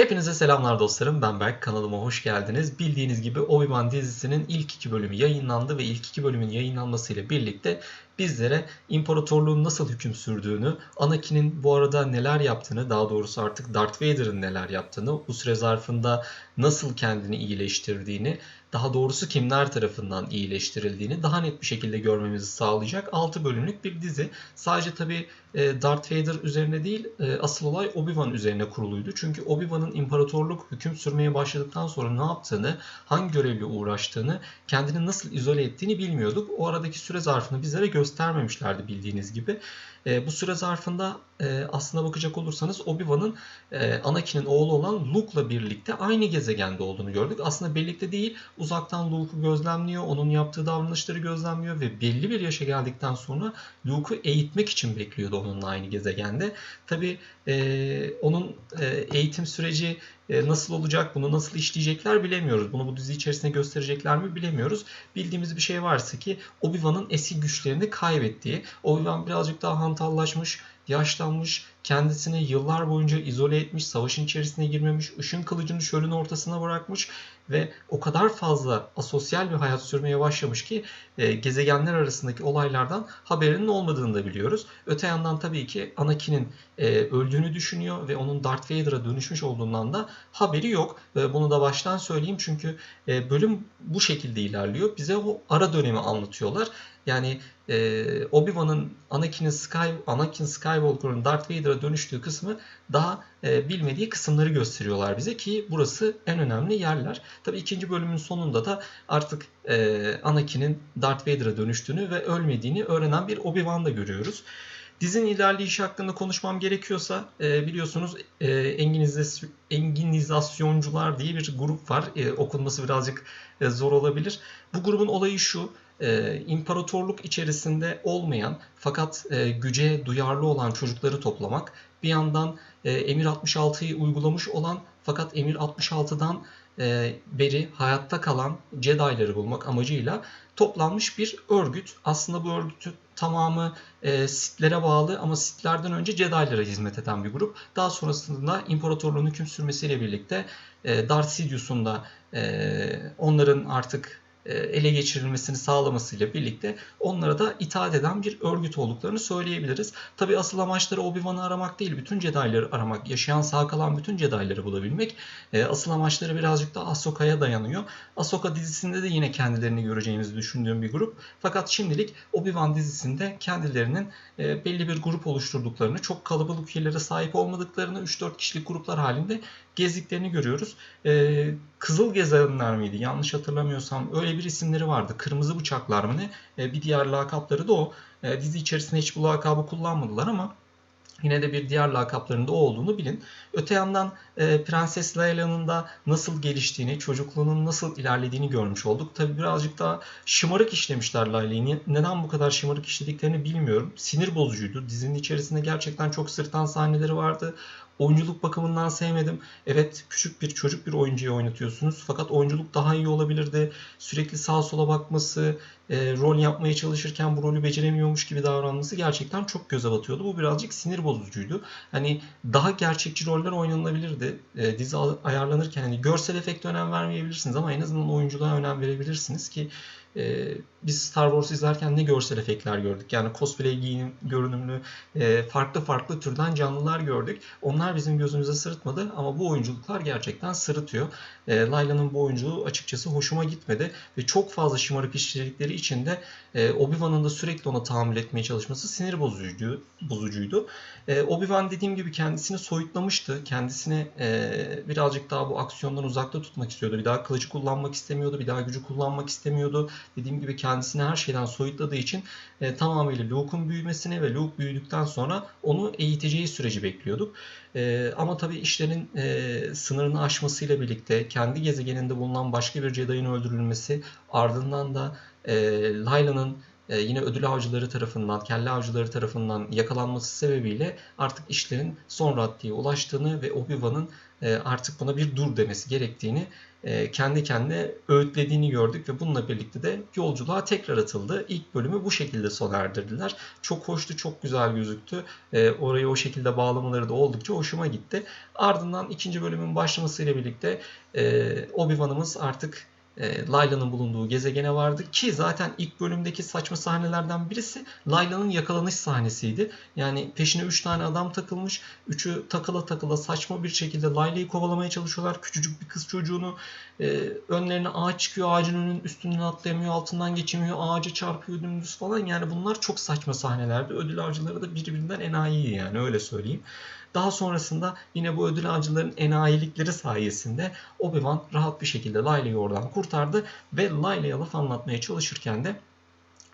Hepinize selamlar dostlarım. Ben Berk. Kanalıma hoş geldiniz. Bildiğiniz gibi Obi-Wan dizisinin ilk iki bölümü yayınlandı ve ilk iki bölümün yayınlanmasıyla birlikte bizlere imparatorluğun nasıl hüküm sürdüğünü, Anakin'in bu arada neler yaptığını, daha doğrusu artık Darth Vader'ın neler yaptığını, bu süre zarfında nasıl kendini iyileştirdiğini, daha doğrusu kimler tarafından iyileştirildiğini daha net bir şekilde görmemizi sağlayacak 6 bölümlük bir dizi. Sadece tabi Darth Vader üzerine değil e, asıl olay Obi-Wan üzerine kuruluydu. Çünkü Obi-Wan'ın imparatorluk hüküm sürmeye başladıktan sonra ne yaptığını, hangi görevle uğraştığını, kendini nasıl izole ettiğini bilmiyorduk. O aradaki süre zarfını bizlere göstermemişlerdi bildiğiniz gibi. E, bu süre zarfında e, aslına bakacak olursanız Obi-Wan'ın e, Anakin'in oğlu olan Luke'la birlikte aynı gezegende olduğunu gördük. Aslında birlikte değil uzaktan Luke'u gözlemliyor, onun yaptığı davranışları gözlemliyor ve belli bir yaşa geldikten sonra Luke'u eğitmek için bekliyordu onunla aynı gezegende. Tabi e, onun e, eğitim süreci e, nasıl olacak, bunu nasıl işleyecekler bilemiyoruz. Bunu bu dizi içerisinde gösterecekler mi bilemiyoruz. Bildiğimiz bir şey varsa ki Obi-Wan'ın eski güçlerini kaybettiği, Obi-Wan birazcık daha hantallaşmış, yaşlanmış, kendisini yıllar boyunca izole etmiş, savaşın içerisine girmemiş, ışın kılıcını çölün ortasına bırakmış ve o kadar fazla asosyal bir hayat sürmeye başlamış ki e, gezegenler arasındaki olaylardan haberinin olmadığını da biliyoruz. Öte yandan tabii ki Anakin'in e, öldüğünü düşünüyor ve onun Darth Vader'a dönüşmüş olduğundan da haberi yok. E, bunu da baştan söyleyeyim çünkü e, bölüm bu şekilde ilerliyor. Bize o ara dönemi anlatıyorlar. Yani e, Obi-Wan'ın Anakin'in Sky, Anakin Skywalker'ın Darth Vader'a dönüştüğü kısmı daha e, bilmediği kısımları gösteriyorlar bize ki burası en önemli yerler. Tabi ikinci bölümün sonunda da artık e, Anakin'in Darth Vader'a döndüğünü ve ölmediğini öğrenen bir Obi-Wan da görüyoruz. Dizinin ilerleyişi hakkında konuşmam gerekiyorsa e, biliyorsunuz e, enginiz, enginizasyoncular diye bir grup var. E, okunması birazcık e, zor olabilir. Bu grubun olayı şu e, imparatorluk içerisinde olmayan fakat e, güce duyarlı olan çocukları toplamak. Bir yandan e, Emir 66'yı uygulamış olan fakat Emir 66'dan e, beri hayatta kalan Jedi'ları bulmak amacıyla toplanmış bir örgüt. Aslında bu örgütün tamamı e, Sith'lere bağlı ama Sith'lerden önce Jedi'lara hizmet eden bir grup. Daha sonrasında imparatorluğun hüküm sürmesiyle birlikte e, Darth Sidious'un da e, onların artık ele geçirilmesini sağlamasıyla birlikte onlara da itaat eden bir örgüt olduklarını söyleyebiliriz. Tabi asıl amaçları Obi-Wan'ı aramak değil, bütün Jedi'ları aramak, yaşayan sağ kalan bütün Jedi'ları bulabilmek. E, asıl amaçları birazcık da Ahsoka'ya dayanıyor. Ahsoka dizisinde de yine kendilerini göreceğimizi düşündüğüm bir grup. Fakat şimdilik Obi-Wan dizisinde kendilerinin e, belli bir grup oluşturduklarını, çok kalabalık üyelere sahip olmadıklarını, 3-4 kişilik gruplar halinde gezdiklerini görüyoruz. Kızıl Gezenler miydi? Yanlış hatırlamıyorsam öyle bir isimleri vardı. Kırmızı Bıçaklar mı ne? E, bir diğer lakapları da o. E, dizi içerisinde hiç bu lakabı kullanmadılar ama Yine de bir diğer lakaplarında o olduğunu bilin. Öte yandan e, Prenses Leila'nın da nasıl geliştiğini, çocukluğunun nasıl ilerlediğini görmüş olduk. Tabi birazcık daha şımarık işlemişler Leila'yı. Neden bu kadar şımarık işlediklerini bilmiyorum. Sinir bozucuydu. Dizinin içerisinde gerçekten çok sırtan sahneleri vardı. Oyunculuk bakımından sevmedim. Evet küçük bir çocuk bir oyuncuyu oynatıyorsunuz. Fakat oyunculuk daha iyi olabilirdi. Sürekli sağa sola bakması, e, rol yapmaya çalışırken bu rolü beceremiyormuş gibi davranması gerçekten çok göze batıyordu. Bu birazcık sinir bozucuydu. Hani daha gerçekçi roller oynanabilirdi. E, dizi ayarlanırken hani görsel efekte önem vermeyebilirsiniz ama en azından oyunculuğa önem verebilirsiniz ki e, biz Star Wars izlerken ne görsel efektler gördük. Yani cosplay giyinim görünümlü e, farklı farklı türden canlılar gördük. Onlar bizim gözümüze sırıtmadı ama bu oyunculuklar gerçekten sırıtıyor. E, Layla'nın bu oyunculuğu açıkçası hoşuma gitmedi ve çok fazla şımarık işçilikleri içinde e, Obi-Wan'ın da sürekli ona tahammül etmeye çalışması sinir bozucuydu. bozucuydu. E, Obi-Wan dediğim gibi kendisini soyutlamıştı. Kendisini e, birazcık daha bu aksiyondan uzakta tutmak istiyordu. Bir daha kılıcı kullanmak istemiyordu. Bir daha gücü kullanmak istemiyordu. Dediğim gibi kendisini her şeyden soyutladığı için e, tamamıyla Luke'un büyümesini ve Luke büyüdükten sonra onu eğiteceği süreci bekliyorduk. E, ama tabii işlerin e, sınırını aşmasıyla birlikte kendi gezegeninde bulunan başka bir Jedi'nin öldürülmesi ardından da e, Layla'nın e, yine ödül avcıları tarafından, kelle avcıları tarafından yakalanması sebebiyle artık işlerin son raddeye ulaştığını ve Obi-Wan'ın e, artık buna bir dur demesi gerektiğini kendi kendine öğütlediğini gördük ve bununla birlikte de yolculuğa tekrar atıldı. İlk bölümü bu şekilde sona erdirdiler. Çok hoştu, çok güzel gözüktü. E, orayı o şekilde bağlamaları da oldukça hoşuma gitti. Ardından ikinci bölümün başlamasıyla birlikte e, Obi-Wan'ımız artık e, Layla'nın bulunduğu gezegene vardı ki zaten ilk bölümdeki saçma sahnelerden birisi Layla'nın yakalanış sahnesiydi. Yani peşine 3 tane adam takılmış. Üçü takıla takıla saçma bir şekilde Layla'yı kovalamaya çalışıyorlar. Küçücük bir kız çocuğunu e, önlerine ağaç çıkıyor. Ağacın önünün üstünden atlayamıyor. Altından geçemiyor. Ağaca çarpıyor dümdüz falan. Yani bunlar çok saçma sahnelerdi. Ödül avcıları da birbirinden enayi yani öyle söyleyeyim. Daha sonrasında yine bu ödül avcıların enayilikleri sayesinde Obi-Wan rahat bir şekilde Layla'yı oradan kurtardı ve Layla'ya laf anlatmaya çalışırken de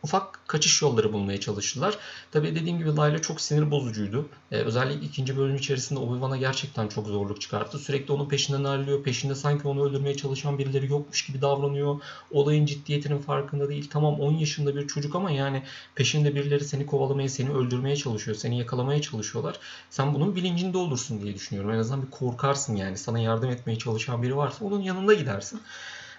ufak kaçış yolları bulmaya çalıştılar. Tabii dediğim gibi Layla çok sinir bozucuydu. Ee, özellikle ikinci bölüm içerisinde Obi-Wan'a gerçekten çok zorluk çıkarttı. Sürekli onun peşinden ayrılıyor. Peşinde sanki onu öldürmeye çalışan birileri yokmuş gibi davranıyor. Olayın ciddiyetinin farkında değil. Tamam 10 yaşında bir çocuk ama yani peşinde birileri seni kovalamaya, seni öldürmeye çalışıyor. Seni yakalamaya çalışıyorlar. Sen bunun bilincinde olursun diye düşünüyorum. En azından bir korkarsın yani. Sana yardım etmeye çalışan biri varsa onun yanında gidersin.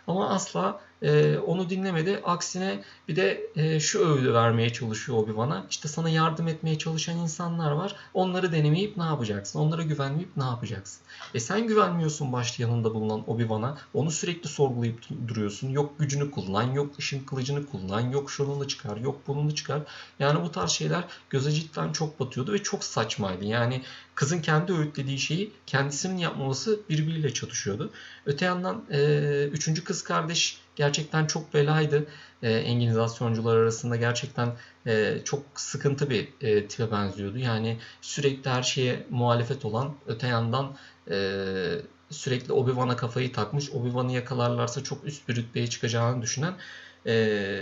Ama asla e, onu dinlemedi. Aksine bir de e, şu öğüdü vermeye çalışıyor Obi-Wan'a. İşte sana yardım etmeye çalışan insanlar var. Onları denemeyip ne yapacaksın? Onlara güvenmeyip ne yapacaksın? E sen güvenmiyorsun başta yanında bulunan Obi-Wan'a. Onu sürekli sorgulayıp duruyorsun. Yok gücünü kullan, yok ışın kılıcını kullan, yok şununu çıkar, yok bununu çıkar. Yani bu tarz şeyler göze cidden çok batıyordu ve çok saçmaydı. Yani kızın kendi öğütlediği şeyi kendisinin yapmaması birbiriyle çatışıyordu. Öte yandan e, üçüncü kız kardeş gerçekten çok belaydı. E, Enginizasyoncular arasında gerçekten e, çok sıkıntı bir e, tipe benziyordu. Yani sürekli her şeye muhalefet olan, öte yandan e, sürekli Obi-Wan'a kafayı takmış, Obi-Wan'ı yakalarlarsa çok üst bir rütbeye çıkacağını düşünen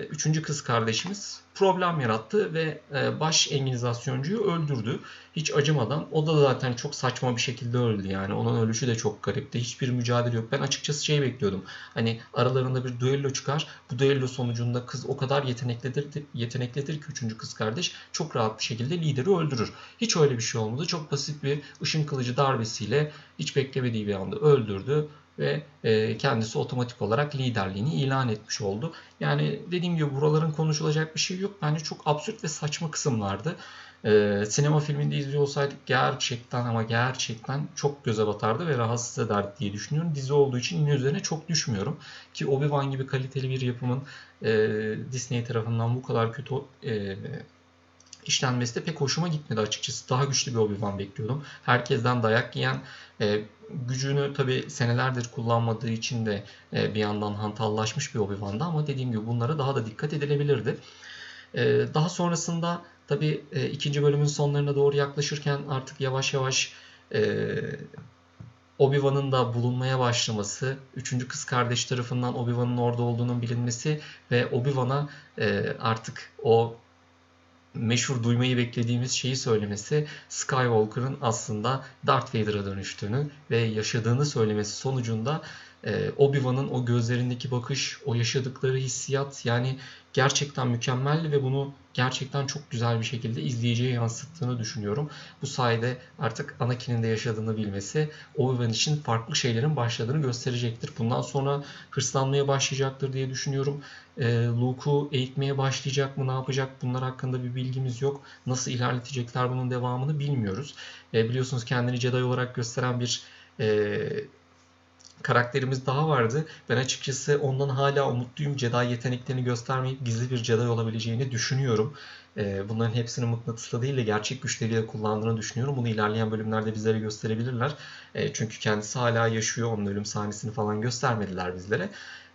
üçüncü kız kardeşimiz problem yarattı ve e, baş Enginizasyoncuyu öldürdü. Hiç acımadan. O da zaten çok saçma bir şekilde öldü yani. Onun ölüşü de çok garipti. Hiçbir mücadele yok. Ben açıkçası şey bekliyordum. Hani aralarında bir duello çıkar. Bu duello sonucunda kız o kadar yeteneklidir, yeteneklidir ki üçüncü kız kardeş çok rahat bir şekilde lideri öldürür. Hiç öyle bir şey olmadı. Çok basit bir ışın kılıcı darbesiyle hiç beklemediği bir anda öldürdü ve e, kendisi otomatik olarak liderliğini ilan etmiş oldu. Yani dediğim gibi buraların konuşulacak bir şey yok. Bence çok absürt ve saçma kısımlardı. Ee, sinema filminde izliyor olsaydık gerçekten ama gerçekten çok göze batardı ve rahatsız ederdi diye düşünüyorum. Dizi olduğu için yine üzerine çok düşmüyorum. Ki Obi-Wan gibi kaliteli bir yapımın e, Disney tarafından bu kadar kötü e, işlenmesi de pek hoşuma gitmedi açıkçası. Daha güçlü bir Obi-Wan bekliyordum. Herkesten dayak yiyen, e, gücünü tabi senelerdir kullanmadığı için de e, bir yandan hantallaşmış bir Obi-Wan'dı ama dediğim gibi bunlara daha da dikkat edilebilirdi. E, daha sonrasında tabi e, ikinci bölümün sonlarına doğru yaklaşırken artık yavaş yavaş Obi-Wan'ın da bulunmaya başlaması, üçüncü kız kardeş tarafından Obi-Wan'ın orada olduğunun bilinmesi ve Obi-Wan'a artık o meşhur duymayı beklediğimiz şeyi söylemesi Skywalker'ın aslında Darth Vader'a dönüştüğünü ve yaşadığını söylemesi sonucunda e, Obi-Wan'ın o gözlerindeki bakış, o yaşadıkları hissiyat yani gerçekten mükemmeldi ve bunu gerçekten çok güzel bir şekilde izleyiciye yansıttığını düşünüyorum. Bu sayede artık Anakin'in de yaşadığını bilmesi Obi-Wan için farklı şeylerin başladığını gösterecektir. Bundan sonra hırslanmaya başlayacaktır diye düşünüyorum. E, Luke'u eğitmeye başlayacak mı, ne yapacak bunlar hakkında bir bilgimiz yok. Nasıl ilerletecekler bunun devamını bilmiyoruz. E, biliyorsunuz kendini Jedi olarak gösteren bir e, karakterimiz daha vardı. Ben açıkçası ondan hala umutluyum. Jedi yeteneklerini göstermeyip gizli bir Jedi olabileceğini düşünüyorum. Ee, bunların hepsini mıknatısla değil de gerçek güçleriyle kullandığını düşünüyorum. Bunu ilerleyen bölümlerde bizlere gösterebilirler. Ee, çünkü kendisi hala yaşıyor. Onun ölüm sahnesini falan göstermediler bizlere.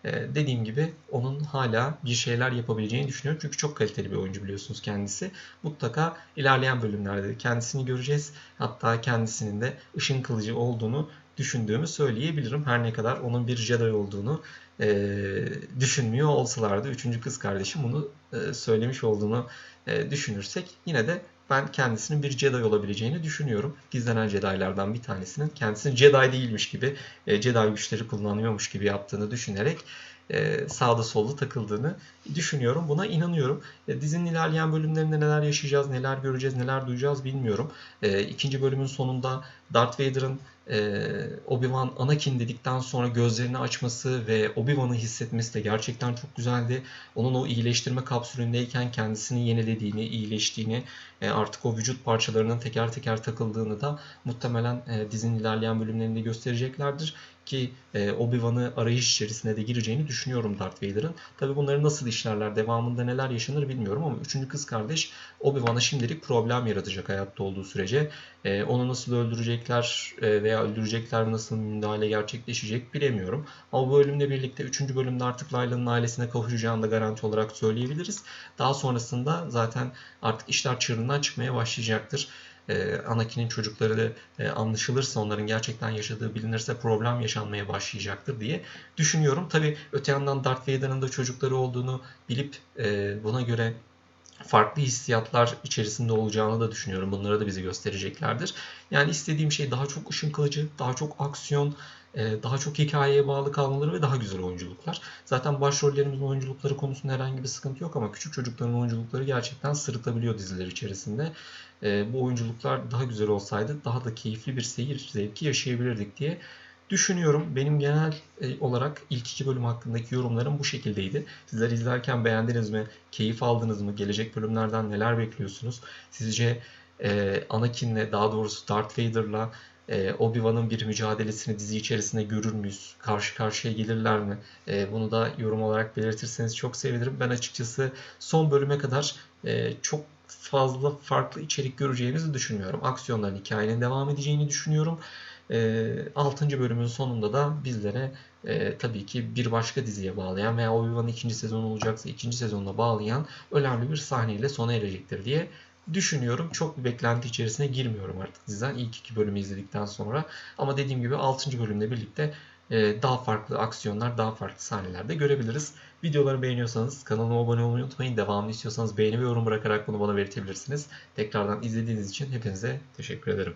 Ee, dediğim gibi onun hala bir şeyler yapabileceğini düşünüyorum. Çünkü çok kaliteli bir oyuncu biliyorsunuz kendisi. Mutlaka ilerleyen bölümlerde kendisini göreceğiz. Hatta kendisinin de ışın kılıcı olduğunu düşündüğümü söyleyebilirim. Her ne kadar onun bir Jedi olduğunu e, düşünmüyor olsalardı. Üçüncü kız kardeşim bunu e, söylemiş olduğunu e, düşünürsek yine de ben kendisinin bir Jedi olabileceğini düşünüyorum. Gizlenen Jedi'lardan bir tanesinin kendisinin Jedi değilmiş gibi, e, Jedi güçleri kullanıyormuş gibi yaptığını düşünerek e, sağda solda takıldığını düşünüyorum. Buna inanıyorum. E, dizinin ilerleyen bölümlerinde neler yaşayacağız, neler göreceğiz, neler duyacağız bilmiyorum. E, ikinci bölümün sonunda Darth Vader'ın e, Obi-Wan Anakin dedikten sonra gözlerini açması ve Obi-Wan'ı hissetmesi de gerçekten çok güzeldi. Onun o iyileştirme kapsülündeyken kendisini yenilediğini, iyileştiğini, e, artık o vücut parçalarının teker teker takıldığını da muhtemelen e, dizinin ilerleyen bölümlerinde göstereceklerdir ki e, Obi-Wan'ı arayış içerisine de gireceğini düşünüyorum Darth Vader'ın. Tabi bunları nasıl işlerler, devamında neler yaşanır bilmiyorum ama üçüncü kız kardeş Obi-Wan'a şimdilik problem yaratacak hayatta olduğu sürece. E, onu nasıl öldürecekler e, veya öldürecekler nasıl müdahale gerçekleşecek bilemiyorum. Ama bu bölümle birlikte 3. bölümde artık Layla'nın ailesine kavuşacağını da garanti olarak söyleyebiliriz. Daha sonrasında zaten artık işler çığırından çıkmaya başlayacaktır. Ee, Anakin'in çocukları e, anlaşılırsa, onların gerçekten yaşadığı bilinirse problem yaşanmaya başlayacaktır diye düşünüyorum. Tabi öte yandan Darth Vader'ın da çocukları olduğunu bilip e, buna göre farklı hissiyatlar içerisinde olacağını da düşünüyorum. Bunları da bize göstereceklerdir. Yani istediğim şey daha çok ışın kılıcı, daha çok aksiyon, e, daha çok hikayeye bağlı kalmaları ve daha güzel oyunculuklar. Zaten başrollerimizin oyunculukları konusunda herhangi bir sıkıntı yok ama küçük çocukların oyunculukları gerçekten sırıtabiliyor diziler içerisinde. E, bu oyunculuklar daha güzel olsaydı daha da keyifli bir seyir zevki yaşayabilirdik diye düşünüyorum. Benim genel e, olarak ilk iki bölüm hakkındaki yorumlarım bu şekildeydi. Sizler izlerken beğendiniz mi? Keyif aldınız mı? Gelecek bölümlerden neler bekliyorsunuz? Sizce e, Anakin'le daha doğrusu Darth Vader'la e, Obi-Wan'ın bir mücadelesini dizi içerisinde görür müyüz? Karşı karşıya gelirler mi? E, bunu da yorum olarak belirtirseniz çok sevinirim. Ben açıkçası son bölüme kadar e, çok fazla farklı içerik göreceğimizi düşünmüyorum. Aksiyonların hikayenin devam edeceğini düşünüyorum. 6. bölümün sonunda da bizlere e, tabii ki bir başka diziye bağlayan veya Obi-Wan'ın ikinci sezonu olacaksa ikinci sezonuna bağlayan önemli bir sahneyle sona erecektir diye düşünüyorum. Çok bir beklenti içerisine girmiyorum artık diziden ilk iki bölümü izledikten sonra. Ama dediğim gibi 6. bölümle birlikte e, daha farklı aksiyonlar, daha farklı sahnelerde görebiliriz. Videoları beğeniyorsanız kanalıma abone olmayı unutmayın. Devamını istiyorsanız beğeni ve yorum bırakarak bunu bana belirtebilirsiniz. Tekrardan izlediğiniz için hepinize teşekkür ederim.